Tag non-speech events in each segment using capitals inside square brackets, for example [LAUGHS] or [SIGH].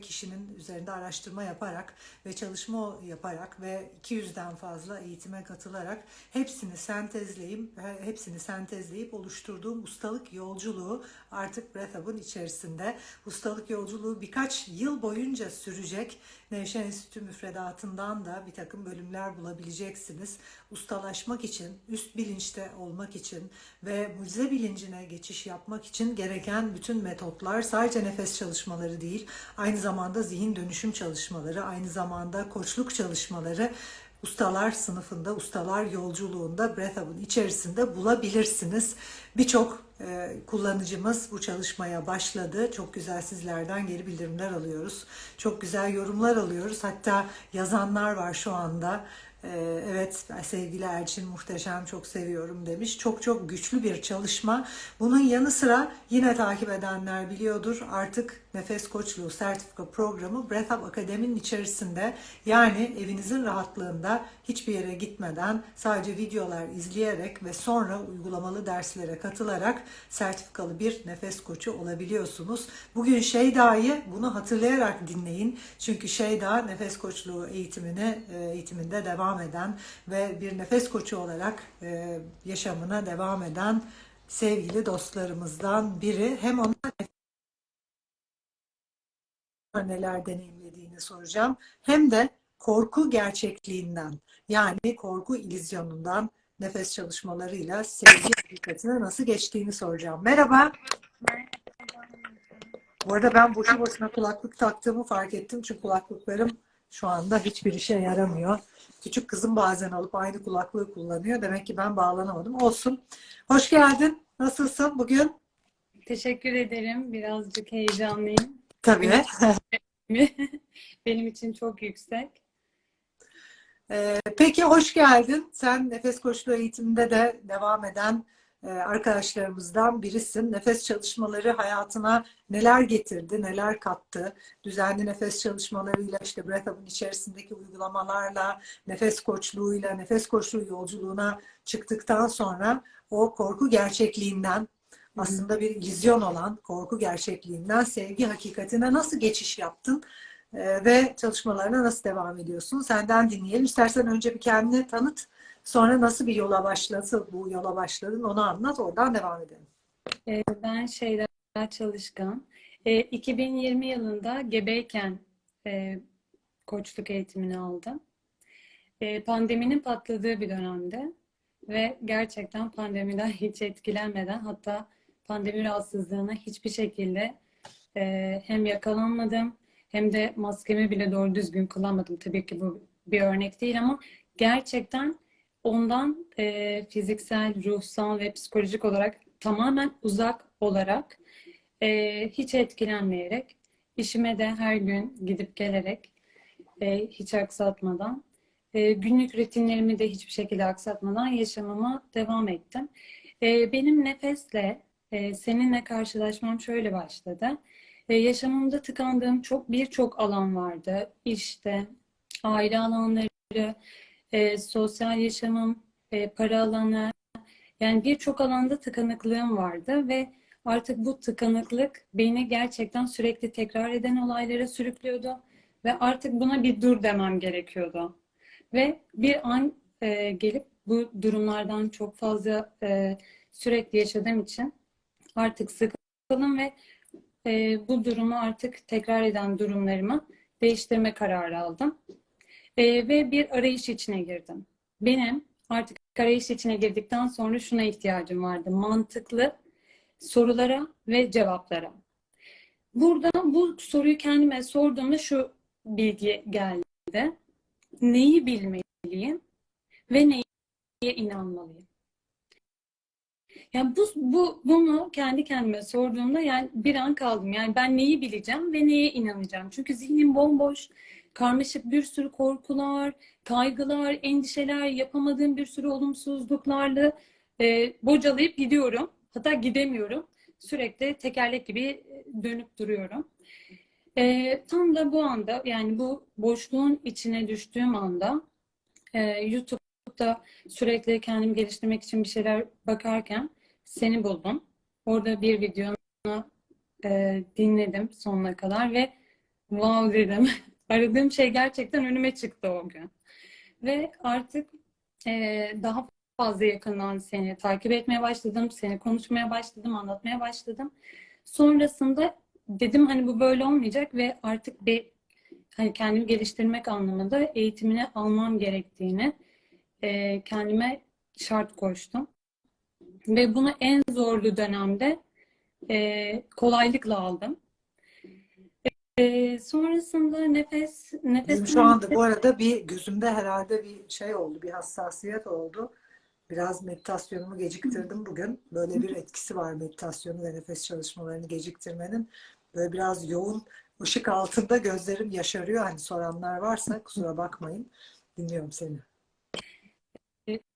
kişinin üzerinde araştırma yaparak ve çalışma yaparak ve 200'den fazla eğitime katılarak hepsini sentezleyip hepsini sentezleyip oluşturduğum ustalık yolculuğu artık Breath Hub'ın içerisinde. Ustalık yolculuğu birkaç yıl boyunca sürecek. Nevşehir Enstitü müfredatından da bir takım bölümler bulabileceksiniz. Ustalaşmak için, üst bilinçte olmak için ve mucize bilincine geçiş yapmak için gereken bütün metotlar sadece nefes çalışmaları değil, aynı zamanda zihin dönüşüm çalışmaları, aynı zamanda koçluk çalışmaları ustalar sınıfında, ustalar yolculuğunda Breath Hub'ın içerisinde bulabilirsiniz. Birçok e, kullanıcımız bu çalışmaya başladı. Çok güzel sizlerden geri bildirimler alıyoruz. Çok güzel yorumlar alıyoruz. Hatta yazanlar var şu anda. Ee, Evet sevgili Elçin muhteşem çok seviyorum demiş. Çok çok güçlü bir çalışma. Bunun yanı sıra yine takip edenler biliyordur artık Nefes Koçluğu Sertifika Programı Breath Up Akademi'nin içerisinde yani evinizin rahatlığında hiçbir yere gitmeden sadece videolar izleyerek ve sonra uygulamalı derslere katılarak sertifikalı bir nefes koçu olabiliyorsunuz. Bugün Şeyda'yı bunu hatırlayarak dinleyin. Çünkü Şeyda nefes koçluğu eğitimini e, eğitiminde devam eden ve bir nefes koçu olarak e, yaşamına devam eden sevgili dostlarımızdan biri. Hem ona neler deneyimlediğini soracağım. Hem de korku gerçekliğinden yani korku illüzyonundan nefes çalışmalarıyla sevgi hakikatine nasıl geçtiğini soracağım. Merhaba. Bu arada ben boşu boşuna kulaklık taktığımı fark ettim. Çünkü kulaklıklarım şu anda hiçbir işe yaramıyor. Küçük kızım bazen alıp aynı kulaklığı kullanıyor. Demek ki ben bağlanamadım. Olsun. Hoş geldin. Nasılsın bugün? Teşekkür ederim. Birazcık heyecanlıyım. Tabii. [LAUGHS] [LAUGHS] Benim için çok yüksek. Ee, Peki hoş geldin. Sen nefes koçluğu eğitiminde de devam eden e, arkadaşlarımızdan birisin. Nefes çalışmaları hayatına neler getirdi, neler kattı? Düzenli nefes çalışmalarıyla, işte Breath Up'ın içerisindeki uygulamalarla, nefes koçluğuyla, nefes koçluğu yolculuğuna çıktıktan sonra o korku gerçekliğinden aslında bir illüzyon olan korku gerçekliğinden sevgi hakikatine nasıl geçiş yaptın? Ee, ve çalışmalarına nasıl devam ediyorsun? Senden dinleyelim. İstersen önce bir kendini tanıt. Sonra nasıl bir yola başladın, bu yola başladın onu anlat. Oradan devam edelim. Ee, Ben Şeyda Çalışkan. Ee, 2020 yılında gebeyken e, koçluk eğitimini aldım. Pandeminin patladığı bir dönemde ve gerçekten pandemiden [LAUGHS] hiç etkilenmeden hatta pandemi rahatsızlığına hiçbir şekilde e, hem yakalanmadım hem de maskemi bile doğru düzgün kullanmadım. Tabii ki bu bir örnek değil ama gerçekten ondan e, fiziksel, ruhsal ve psikolojik olarak tamamen uzak olarak e, hiç etkilenmeyerek işime de her gün gidip gelerek e, hiç aksatmadan e, günlük rutinlerimi de hiçbir şekilde aksatmadan yaşamama devam ettim. E, benim nefesle e, seninle karşılaşmam şöyle başladı. E, yaşamımda tıkandığım çok birçok alan vardı. İşte aile alanları, e, sosyal yaşamım, e, para alanı, yani birçok alanda tıkanıklığım vardı ve artık bu tıkanıklık beni gerçekten sürekli tekrar eden olaylara sürüklüyordu ve artık buna bir dur demem gerekiyordu. Ve bir an e, gelip bu durumlardan çok fazla sürekli yaşadığım için artık sıkıldım ve e, bu durumu artık tekrar eden durumlarımı değiştirme kararı aldım. E, ve bir arayış içine girdim. Benim artık arayış içine girdikten sonra şuna ihtiyacım vardı. Mantıklı sorulara ve cevaplara. Burada bu soruyu kendime sorduğumda şu bilgi geldi. Neyi bilmeliyim ve neye inanmalıyım? Yani bu, bu bunu kendi kendime sorduğumda yani bir an kaldım. Yani ben neyi bileceğim ve neye inanacağım? Çünkü zihnim bomboş, karmaşık bir sürü korkular, kaygılar, endişeler, yapamadığım bir sürü olumsuzluklarla e, bocalayıp gidiyorum. Hatta gidemiyorum. Sürekli tekerlek gibi dönüp duruyorum. E, tam da bu anda yani bu boşluğun içine düştüğüm anda e, YouTube'da sürekli kendimi geliştirmek için bir şeyler bakarken seni buldum. Orada bir videonu e, dinledim sonuna kadar ve wow dedim. [LAUGHS] Aradığım şey gerçekten önüme çıktı o gün. Ve artık e, daha fazla yakından seni takip etmeye başladım. Seni konuşmaya başladım, anlatmaya başladım. Sonrasında dedim hani bu böyle olmayacak ve artık bir hani kendimi geliştirmek anlamında eğitimini almam gerektiğini e, kendime şart koştum. Ve bunu en zorlu dönemde e, kolaylıkla aldım. E, sonrasında nefes nefes Bizim şu anda bu arada bir gözümde herhalde bir şey oldu, bir hassasiyet oldu. Biraz meditasyonumu geciktirdim bugün. Böyle bir etkisi var meditasyonu ve nefes çalışmalarını geciktirmenin. Böyle biraz yoğun ışık altında gözlerim yaşarıyor. Hani soranlar varsa kusura bakmayın. Dinliyorum seni.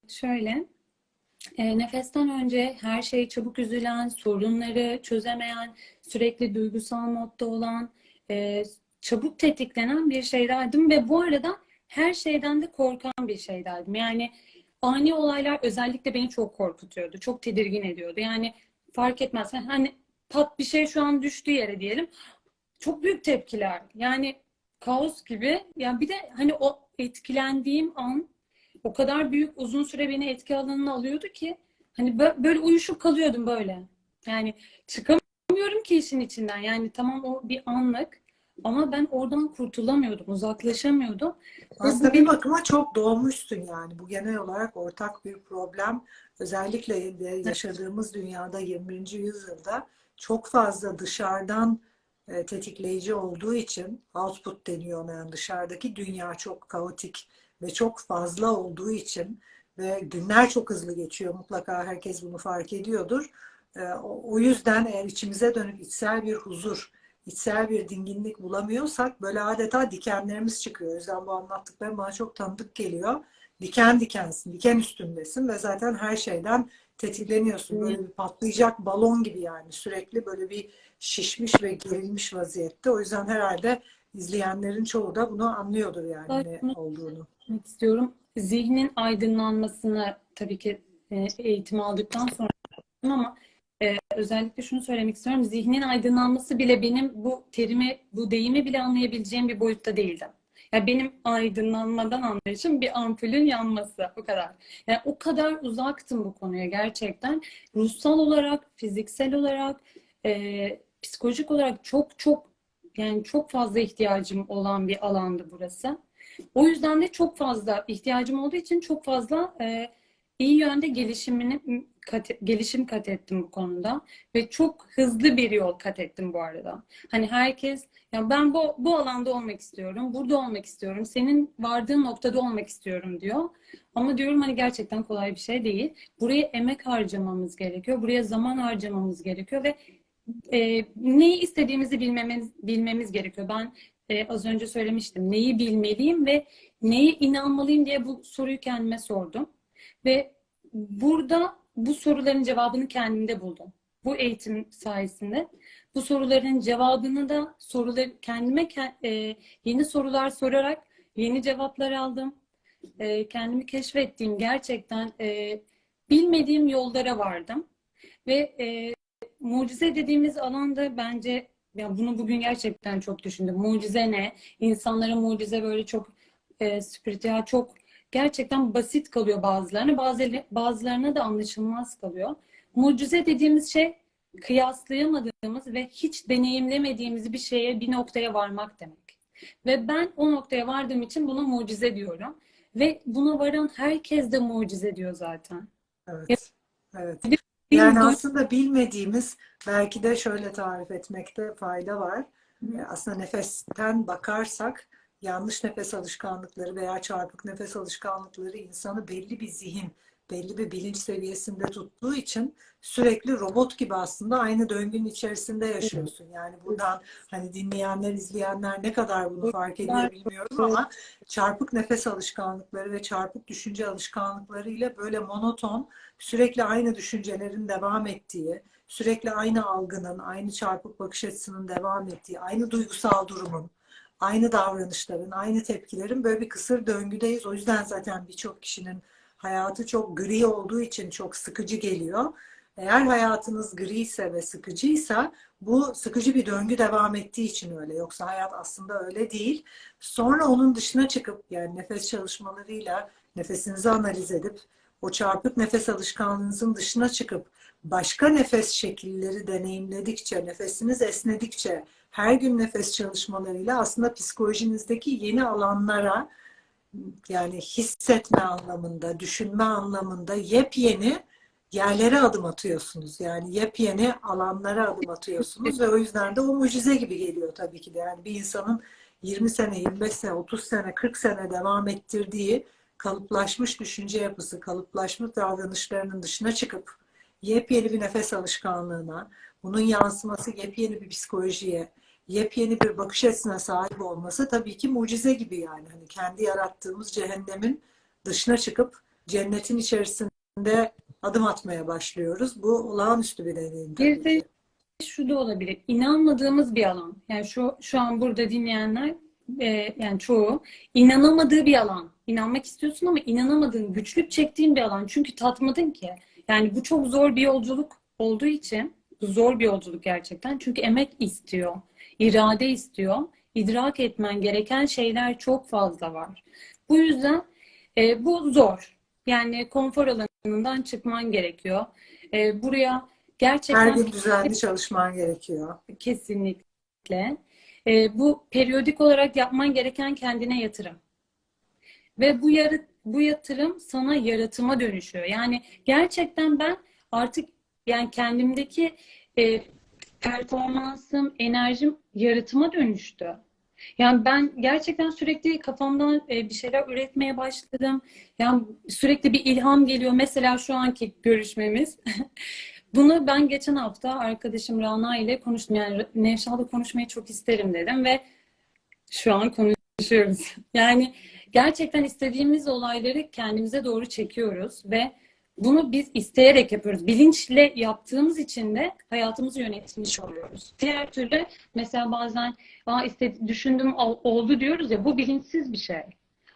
Şöyle, e, nefesten önce her şeyi çabuk üzülen, sorunları çözemeyen, sürekli duygusal modda olan, e, çabuk tetiklenen bir şeylerdim ve bu arada her şeyden de korkan bir şeylerdim. Yani ani olaylar özellikle beni çok korkutuyordu, çok tedirgin ediyordu. Yani fark etmez. Hani pat bir şey şu an düştü yere diyelim. Çok büyük tepkiler. Yani kaos gibi. Yani bir de hani o etkilendiğim an o kadar büyük uzun süre beni etki alanına alıyordu ki hani bö- böyle uyuşup kalıyordum böyle. Yani çıkamıyorum ki işin içinden. Yani tamam o bir anlık ama ben oradan kurtulamıyordum, uzaklaşamıyordum. Aslında bir bakıma çok doğmuşsun yani. Bu genel olarak ortak bir problem. Özellikle yaşadığımız dünyada 21. yüzyılda çok fazla dışarıdan e, tetikleyici olduğu için output deniyor ona yani dışarıdaki dünya çok kaotik ve çok fazla olduğu için ve günler çok hızlı geçiyor. Mutlaka herkes bunu fark ediyordur. E, o, o yüzden eğer içimize dönüp içsel bir huzur, içsel bir dinginlik bulamıyorsak böyle adeta dikenlerimiz çıkıyor. O yüzden bu anlattıklarım bana çok tanıdık geliyor. Diken dikensin, diken üstündesin ve zaten her şeyden tetikleniyorsun. Böyle bir patlayacak balon gibi yani sürekli böyle bir şişmiş ve gerilmiş vaziyette. O yüzden herhalde izleyenlerin çoğu da bunu anlıyordur yani ne Bunu olduğunu. söylemek istiyorum. Zihnin aydınlanmasını tabii ki e, eğitim aldıktan sonra ama e, özellikle şunu söylemek istiyorum. Zihnin aydınlanması bile benim bu terimi, bu deyimi bile anlayabileceğim bir boyutta değildim. Ya benim aydınlanmadan anlayışım bir ampulün yanması o kadar. Yani o kadar uzaktım bu konuya gerçekten. Ruhsal olarak, fiziksel olarak, e, psikolojik olarak çok çok yani çok fazla ihtiyacım olan bir alandı burası. O yüzden de çok fazla ihtiyacım olduğu için çok fazla e, iyi yönde gelişimini kat, gelişim kat ettim bu konuda ve çok hızlı bir yol kat ettim bu arada. Hani herkes ya ben bu bu alanda olmak istiyorum, burada olmak istiyorum, senin vardığın noktada olmak istiyorum diyor. Ama diyorum hani gerçekten kolay bir şey değil. Buraya emek harcamamız gerekiyor, buraya zaman harcamamız gerekiyor ve e, neyi istediğimizi bilmemiz bilmemiz gerekiyor. Ben e, az önce söylemiştim. Neyi bilmeliyim ve neye inanmalıyım diye bu soruyu kendime sordum. Ve burada bu soruların cevabını kendimde buldum. Bu eğitim sayesinde. Bu soruların cevabını da soruları kendime ke- e, yeni sorular sorarak yeni cevaplar aldım. E, kendimi keşfettiğim gerçekten e, bilmediğim yollara vardım. Ve e, mucize dediğimiz alanda bence ya bunu bugün gerçekten çok düşündüm. Mucize ne? İnsanlara mucize böyle çok e, spiritüel, çok gerçekten basit kalıyor bazılarına. Bazı, bazılarına da anlaşılmaz kalıyor. Mucize dediğimiz şey kıyaslayamadığımız ve hiç deneyimlemediğimiz bir şeye, bir noktaya varmak demek. Ve ben o noktaya vardığım için buna mucize diyorum. Ve buna varan herkes de mucize diyor zaten. Evet. Evet. Bir Yani aslında bilmediğimiz belki de şöyle tarif etmekte fayda var. Hı. Aslında nefesten bakarsak yanlış nefes alışkanlıkları veya çarpık nefes alışkanlıkları insanı belli bir zihin, belli bir bilinç seviyesinde tuttuğu için sürekli robot gibi aslında aynı döngünün içerisinde yaşıyorsun. Yani buradan hani dinleyenler, izleyenler ne kadar bunu fark ediyor bilmiyorum ama çarpık nefes alışkanlıkları ve çarpık düşünce alışkanlıkları ile böyle monoton, sürekli aynı düşüncelerin devam ettiği, sürekli aynı algının, aynı çarpık bakış açısının devam ettiği, aynı duygusal durumun, aynı davranışların, aynı tepkilerin böyle bir kısır döngüdeyiz. O yüzden zaten birçok kişinin hayatı çok gri olduğu için çok sıkıcı geliyor. Eğer hayatınız gri ise ve sıkıcıysa bu sıkıcı bir döngü devam ettiği için öyle. Yoksa hayat aslında öyle değil. Sonra onun dışına çıkıp yani nefes çalışmalarıyla nefesinizi analiz edip o çarpık nefes alışkanlığınızın dışına çıkıp başka nefes şekilleri deneyimledikçe, nefesiniz esnedikçe, her gün nefes çalışmalarıyla aslında psikolojinizdeki yeni alanlara yani hissetme anlamında, düşünme anlamında yepyeni yerlere adım atıyorsunuz. Yani yepyeni alanlara adım atıyorsunuz ve o yüzden de o mucize gibi geliyor tabii ki de. Yani bir insanın 20 sene, 25 sene, 30 sene, 40 sene devam ettirdiği kalıplaşmış düşünce yapısı, kalıplaşmış davranışlarının dışına çıkıp yepyeni bir nefes alışkanlığına, bunun yansıması yepyeni bir psikolojiye, yepyeni bir bakış açısına sahip olması tabii ki mucize gibi yani. Hani kendi yarattığımız cehennemin dışına çıkıp cennetin içerisinde adım atmaya başlıyoruz. Bu olağanüstü bir deneyim Bir de şu da olabilir. İnanmadığımız bir alan. Yani şu şu an burada dinleyenler e, yani çoğu inanamadığı bir alan. İnanmak istiyorsun ama inanamadığın, güçlük çektiğin bir alan. Çünkü tatmadın ki. Yani bu çok zor bir yolculuk olduğu için zor bir yolculuk gerçekten. Çünkü emek istiyor, irade istiyor. İdrak etmen gereken şeyler çok fazla var. Bu yüzden e, bu zor. Yani konfor alanından çıkman gerekiyor. E, buraya Her gerçekten gün düzenli çalışman gerekiyor. Kesinlikle. Ee, bu periyodik olarak yapman gereken kendine yatırım. Ve bu yarı, bu yatırım sana yaratıma dönüşüyor. Yani gerçekten ben artık yani kendimdeki e, performansım, enerjim yaratıma dönüştü. Yani ben gerçekten sürekli kafamdan e, bir şeyler üretmeye başladım. Yani sürekli bir ilham geliyor. Mesela şu anki görüşmemiz. [LAUGHS] Bunu ben geçen hafta arkadaşım Rana ile konuştum. Yani Nevşat'la konuşmayı çok isterim dedim ve şu an konuşuyoruz. [LAUGHS] Yani gerçekten istediğimiz olayları kendimize doğru çekiyoruz ve bunu biz isteyerek yapıyoruz. Bilinçle yaptığımız için de hayatımızı yönetmiş oluyoruz. Diğer türlü mesela bazen Aa, iste- düşündüm ol- oldu diyoruz ya bu bilinçsiz bir şey.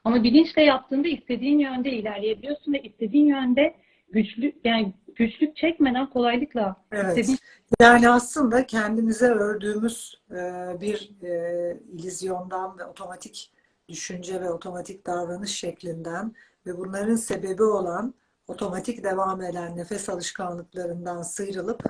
Ama bilinçle yaptığında istediğin yönde ilerleyebiliyorsun ve istediğin yönde güçlü yani güçlük çekmeden kolaylıkla Evet. istediğin Yani aslında kendimize ördüğümüz e, bir e, illüzyondan ve otomatik düşünce ve otomatik davranış şeklinden ve bunların sebebi olan otomatik devam eden nefes alışkanlıklarından sıyrılıp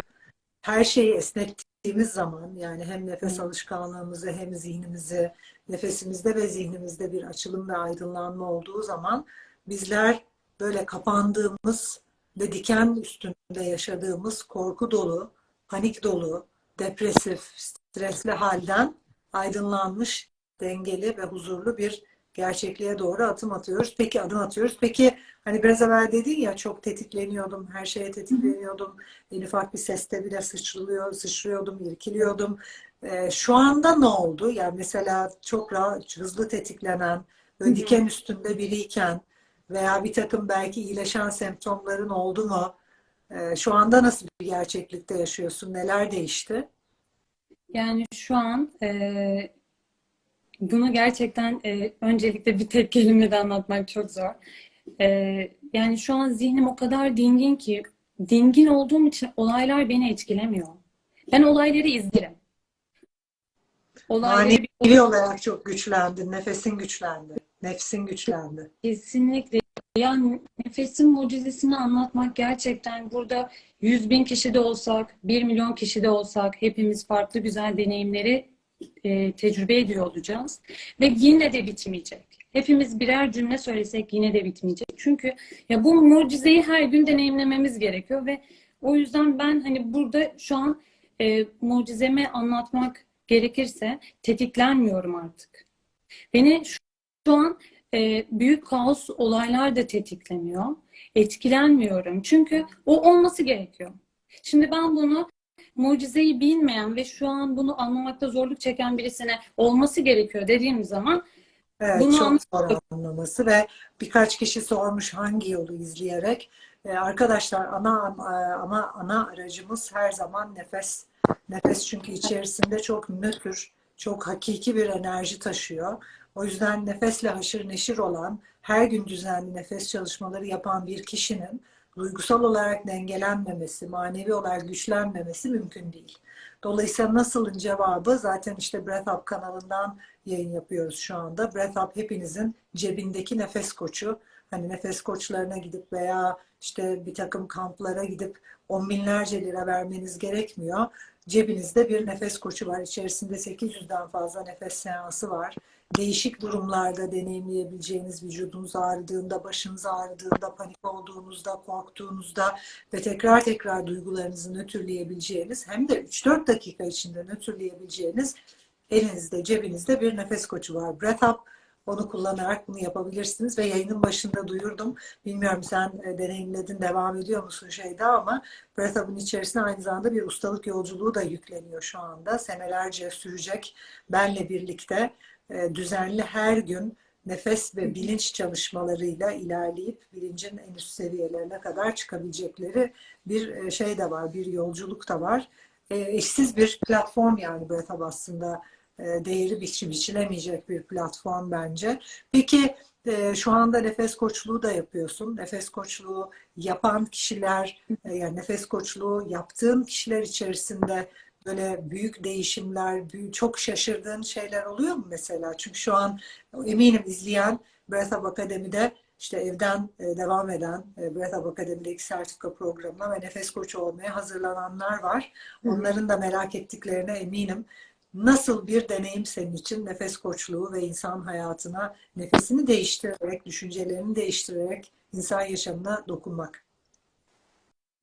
her şeyi esnettiğimiz zaman yani hem nefes alışkanlığımızı hem zihnimizi nefesimizde ve zihnimizde bir açılım ve aydınlanma olduğu zaman bizler böyle kapandığımız ve diken üstünde yaşadığımız korku dolu, panik dolu, depresif, stresli halden aydınlanmış, dengeli ve huzurlu bir gerçekliğe doğru adım atıyoruz. Peki adım atıyoruz. Peki hani biraz evvel dedin ya çok tetikleniyordum, her şeye tetikleniyordum. En ufak bir seste bile sıçrılıyor, sıçrıyordum, irkiliyordum. Ee, şu anda ne oldu? Yani mesela çok rahat, hızlı tetiklenen, böyle diken üstünde biriyken veya bir takım belki iyileşen semptomların oldu mu? Ee, şu anda nasıl bir gerçeklikte yaşıyorsun? Neler değişti? Yani şu an e, bunu gerçekten e, öncelikle bir tek kelimede anlatmak çok zor. E, yani şu an zihnim o kadar dingin ki dingin olduğum için olaylar beni etkilemiyor. Ben olayları izlerim. Olayları bir Manevi olarak çok güçlendin, nefesin güçlendi, nefsin güçlendi. Kesinlikle. Yani nefesin mucizesini anlatmak gerçekten burada 100 bin kişi de olsak, 1 milyon kişi de olsak hepimiz farklı güzel deneyimleri e, tecrübe ediyor olacağız. Ve yine de bitmeyecek. Hepimiz birer cümle söylesek yine de bitmeyecek. Çünkü ya bu mucizeyi her gün deneyimlememiz gerekiyor ve o yüzden ben hani burada şu an e, mucizemi anlatmak gerekirse tetiklenmiyorum artık. Beni şu an e, büyük kaos olaylar da tetikleniyor. Etkilenmiyorum. Çünkü o olması gerekiyor. Şimdi ben bunu mucizeyi bilmeyen ve şu an bunu anlamakta zorluk çeken birisine olması gerekiyor dediğim zaman Evet, Bunu çok zor anlaması ve birkaç kişi sormuş hangi yolu izleyerek. Ee, arkadaşlar ana ama ana aracımız her zaman nefes. Nefes çünkü içerisinde çok nötr, çok hakiki bir enerji taşıyor. O yüzden nefesle haşır neşir olan, her gün düzenli nefes çalışmaları yapan bir kişinin duygusal olarak dengelenmemesi, manevi olarak güçlenmemesi mümkün değil. Dolayısıyla nasılın cevabı zaten işte Breath Up kanalından yayın yapıyoruz şu anda. Breath Up hepinizin cebindeki nefes koçu. Hani nefes koçlarına gidip veya işte bir takım kamplara gidip on binlerce lira vermeniz gerekmiyor. Cebinizde bir nefes koçu var. İçerisinde 800'den fazla nefes seansı var. Değişik durumlarda deneyimleyebileceğiniz vücudunuz ağrıdığında, başınız ağrıdığında, panik olduğunuzda, korktuğunuzda ve tekrar tekrar duygularınızı nötrleyebileceğiniz hem de 3-4 dakika içinde nötrleyebileceğiniz elinizde, cebinizde bir nefes koçu var. Breath Up onu kullanarak bunu yapabilirsiniz ve yayının başında duyurdum. Bilmiyorum sen e, deneyimledin, devam ediyor musun şeyde ama Breath Up'ın içerisine aynı zamanda bir ustalık yolculuğu da yükleniyor şu anda. Senelerce sürecek benle birlikte e, düzenli her gün nefes ve bilinç çalışmalarıyla ilerleyip bilincin en üst seviyelerine kadar çıkabilecekleri bir e, şey de var, bir yolculuk da var. Eşsiz bir platform yani Breath Up aslında değeri biçi biçilemeyecek bir platform bence. Peki e, şu anda nefes koçluğu da yapıyorsun. Nefes koçluğu yapan kişiler, e, yani nefes koçluğu yaptığın kişiler içerisinde böyle büyük değişimler, büyük, çok şaşırdığın şeyler oluyor mu mesela? Çünkü şu an eminim izleyen Breath Up Akademi'de işte evden e, devam eden e, Breath Up Akademi'deki sertifika programına ve nefes koçu olmaya hazırlananlar var. Onların da merak ettiklerine eminim. Nasıl bir deneyim senin için nefes koçluğu ve insan hayatına nefesini değiştirerek, düşüncelerini değiştirerek insan yaşamına dokunmak?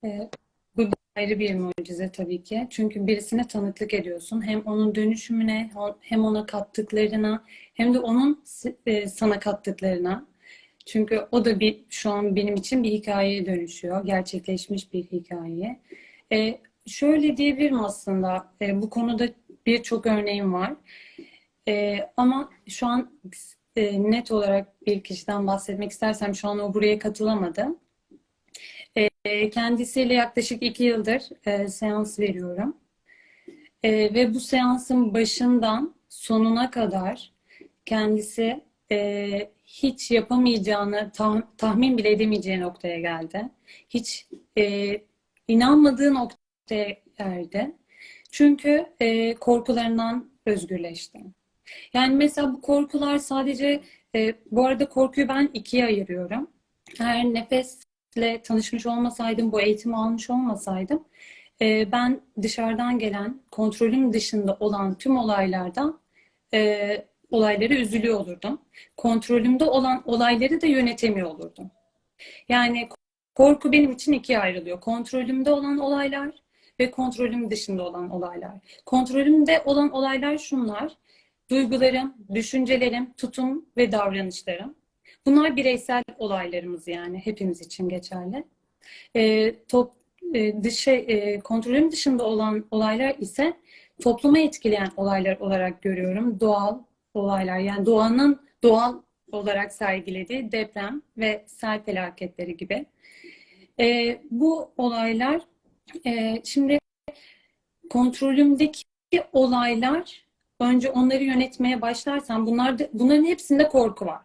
E, bu ayrı bir mucize tabii ki. Çünkü birisine tanıklık ediyorsun. Hem onun dönüşümüne, hem ona kattıklarına, hem de onun e, sana kattıklarına. Çünkü o da bir şu an benim için bir hikayeye dönüşüyor. Gerçekleşmiş bir hikaye. E, şöyle diyebilirim aslında. E, bu konuda birçok örneğim var. E, ama şu an e, net olarak bir kişiden bahsetmek istersem şu an o buraya katılamadı. E, kendisiyle yaklaşık iki yıldır e, seans veriyorum. E, ve bu seansın başından sonuna kadar kendisi e, hiç yapamayacağını tah tahmin bile edemeyeceği noktaya geldi. Hiç e, inanmadığı noktaya erdi. Çünkü e, korkularından özgürleşti. Yani mesela bu korkular sadece, e, bu arada korkuyu ben ikiye ayırıyorum. Eğer nefesle tanışmış olmasaydım, bu eğitimi almış olmasaydım, e, ben dışarıdan gelen, kontrolüm dışında olan tüm olaylardan e, olaylara üzülüyor olurdum. Kontrolümde olan olayları da yönetemiyor olurdum. Yani korku benim için ikiye ayrılıyor. Kontrolümde olan olaylar ve kontrolüm dışında olan olaylar. Kontrolümde olan olaylar şunlar. Duygularım, düşüncelerim, tutum ve davranışlarım. Bunlar bireysel olaylarımız yani hepimiz için geçerli. E, top, e, dışı, e, kontrolüm dışında olan olaylar ise topluma etkileyen olaylar olarak görüyorum. Doğal olaylar yani doğanın doğal olarak sergilediği deprem ve sel felaketleri gibi. E, bu olaylar e, şimdi kontrolümdeki olaylar önce onları yönetmeye başlarsam bunlar bunların hepsinde korku var.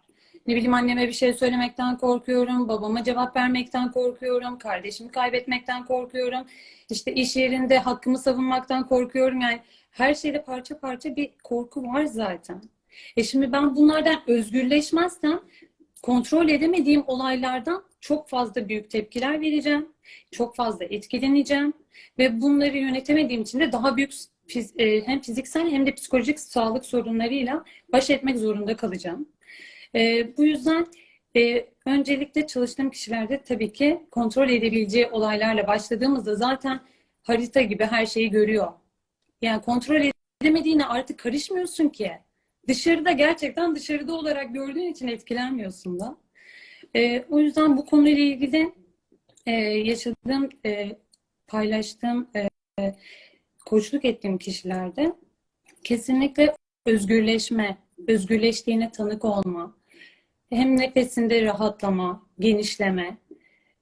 Ne bileyim anneme bir şey söylemekten korkuyorum, babama cevap vermekten korkuyorum, kardeşimi kaybetmekten korkuyorum. İşte iş yerinde hakkımı savunmaktan korkuyorum. Yani her şeyde parça parça bir korku var zaten. E şimdi ben bunlardan özgürleşmezsem kontrol edemediğim olaylardan çok fazla büyük tepkiler vereceğim. Çok fazla etkileneceğim. Ve bunları yönetemediğim için de daha büyük e, hem fiziksel hem de psikolojik sağlık sorunlarıyla baş etmek zorunda kalacağım. E, bu yüzden e, öncelikle çalıştığım kişilerde tabii ki kontrol edebileceği olaylarla başladığımızda zaten harita gibi her şeyi görüyor. Yani kontrol edemediğine artık karışmıyorsun ki. Dışarıda gerçekten dışarıda olarak gördüğün için etkilenmiyorsun da. E, o yüzden bu konuyla ilgili e, yaşadığım, e, paylaştığım, e, koçluk ettiğim kişilerde kesinlikle özgürleşme, özgürleştiğine tanık olma, hem nefesinde rahatlama, genişleme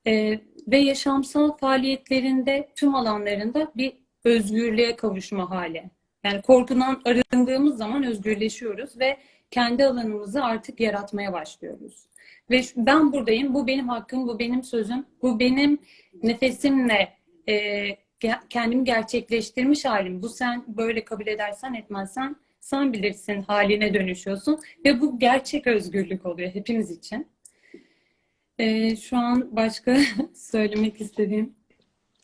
e, ve yaşamsal faaliyetlerinde tüm alanlarında bir özgürlüğe kavuşma hali. Yani korkudan arındığımız zaman özgürleşiyoruz ve kendi alanımızı artık yaratmaya başlıyoruz. Ve ben buradayım, bu benim hakkım, bu benim sözüm, bu benim nefesimle e, kendimi gerçekleştirmiş halim. Bu sen böyle kabul edersen etmezsen sen bilirsin haline dönüşüyorsun ve bu gerçek özgürlük oluyor hepimiz için. E, şu an başka [LAUGHS] söylemek istediğim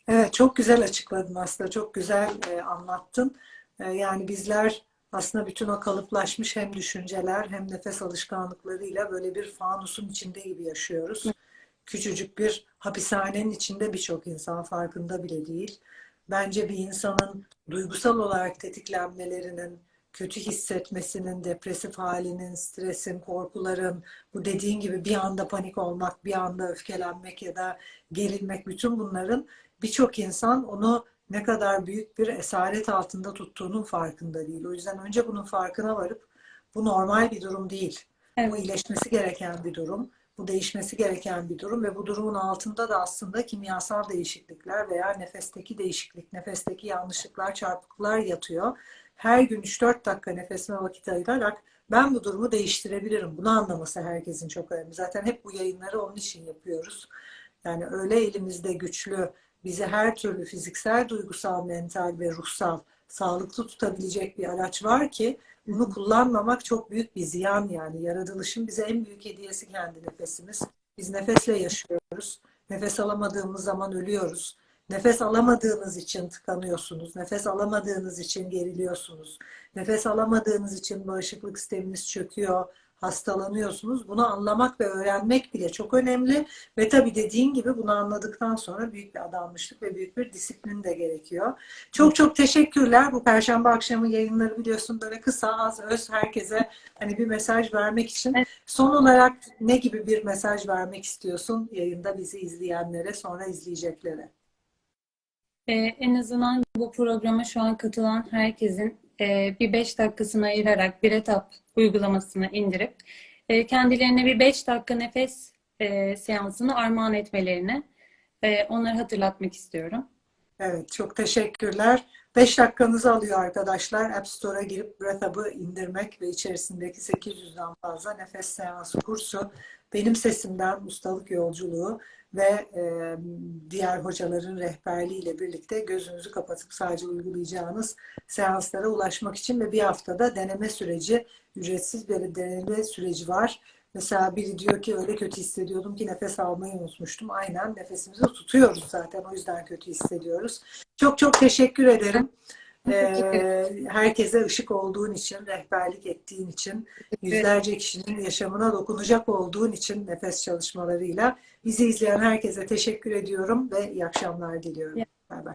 Evet, çok güzel açıkladın aslında. Çok güzel e, anlattın. E, yani bizler aslında bütün o kalıplaşmış hem düşünceler hem nefes alışkanlıklarıyla böyle bir fanusun içinde gibi yaşıyoruz. Küçücük bir hapishanenin içinde birçok insan farkında bile değil. Bence bir insanın duygusal olarak tetiklenmelerinin, kötü hissetmesinin, depresif halinin, stresin, korkuların, bu dediğin gibi bir anda panik olmak, bir anda öfkelenmek ya da gerilmek, bütün bunların birçok insan onu ne kadar büyük bir esaret altında tuttuğunun farkında değil. O yüzden önce bunun farkına varıp bu normal bir durum değil. Bu Evet. iyileşmesi gereken bir durum. Bu değişmesi gereken bir durum ve bu durumun altında da aslında kimyasal değişiklikler veya nefesteki değişiklik, nefesteki yanlışlıklar, çarpıklıklar yatıyor. Her gün 3-4 dakika nefesime vakit ayırarak ben bu durumu değiştirebilirim. Bunu anlaması herkesin çok önemli. Zaten hep bu yayınları onun için yapıyoruz. Yani öyle elimizde güçlü, bizi her türlü fiziksel, duygusal, mental ve ruhsal sağlıklı tutabilecek bir araç var ki bunu kullanmamak çok büyük bir ziyan yani. Yaratılışın bize en büyük hediyesi kendi nefesimiz. Biz nefesle yaşıyoruz. Nefes alamadığımız zaman ölüyoruz. Nefes alamadığınız için tıkanıyorsunuz. Nefes alamadığınız için geriliyorsunuz. Nefes alamadığınız için bağışıklık sisteminiz çöküyor, hastalanıyorsunuz. Bunu anlamak ve öğrenmek bile çok önemli. Ve tabii dediğin gibi bunu anladıktan sonra büyük bir adanmışlık ve büyük bir disiplin de gerekiyor. Çok çok teşekkürler. Bu Perşembe akşamı yayınları biliyorsun böyle kısa, az, öz herkese hani bir mesaj vermek için. Evet. Son olarak ne gibi bir mesaj vermek istiyorsun yayında bizi izleyenlere, sonra izleyeceklere? Ee, en azından bu programa şu an katılan herkesin e, bir 5 dakikasını ayırarak bir etap uygulamasını indirip e, kendilerine bir 5 dakika nefes e, seansını armağan etmelerini onları hatırlatmak istiyorum. Evet, çok teşekkürler. 5 dakikanızı alıyor arkadaşlar. App Store'a girip Breathup'ı indirmek ve içerisindeki 800'den fazla nefes seansı kursu, benim sesimden ustalık yolculuğu ve e, diğer hocaların rehberliğiyle birlikte gözünüzü kapatıp sadece uygulayacağınız seanslara ulaşmak için ve bir haftada deneme süreci, ücretsiz bir deneme süreci var. Mesela biri diyor ki öyle kötü hissediyordum ki nefes almayı unutmuştum. Aynen nefesimizi tutuyoruz zaten o yüzden kötü hissediyoruz. Çok çok teşekkür ederim. Ee, herkese ışık olduğun için, rehberlik ettiğin için, yüzlerce kişinin yaşamına dokunacak olduğun için nefes çalışmalarıyla bizi izleyen herkese teşekkür ediyorum ve iyi akşamlar diliyorum. Bay bay.